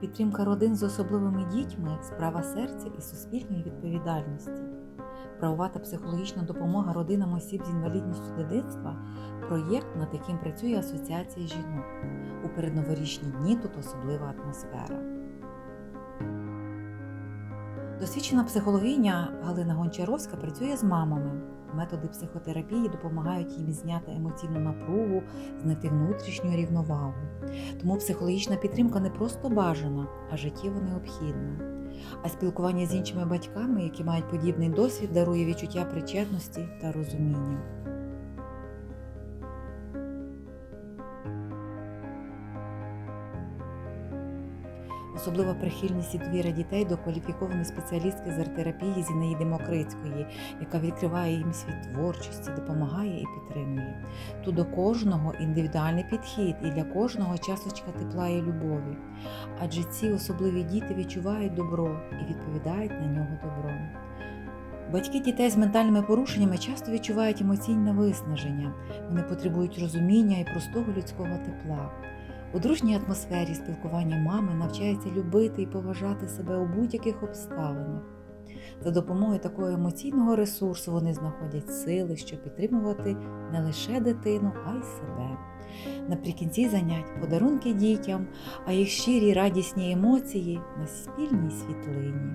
Підтримка родин з особливими дітьми справа серця і суспільної відповідальності. Правова та психологічна допомога родинам осіб з інвалідністю дитинства проєкт, над яким працює Асоціація жінок. У передноворічні дні тут особлива атмосфера. Досвідчена психологиня Галина Гончаровська працює з мамами. Методи психотерапії допомагають їм зняти емоційну напругу, знайти внутрішню рівновагу. Тому психологічна підтримка не просто бажана, а життєво необхідна. А спілкування з іншими батьками, які мають подібний досвід, дарує відчуття причетності та розуміння. Особлива прихильність і довіра дітей до кваліфікованої спеціалістки з арт-терапії Зінаїди Мокрицької, яка відкриває їм світ творчості, допомагає і підтримує. Тут до кожного індивідуальний підхід і для кожного часочка тепла і любові. Адже ці особливі діти відчувають добро і відповідають на нього добром. Батьки дітей з ментальними порушеннями часто відчувають емоційне виснаження. Вони потребують розуміння і простого людського тепла. У дружній атмосфері спілкування мами навчається любити і поважати себе у будь-яких обставинах. За допомогою такого емоційного ресурсу вони знаходять сили, щоб підтримувати не лише дитину, а й себе. Наприкінці занять подарунки дітям, а їх щирі радісні емоції на спільній світлині.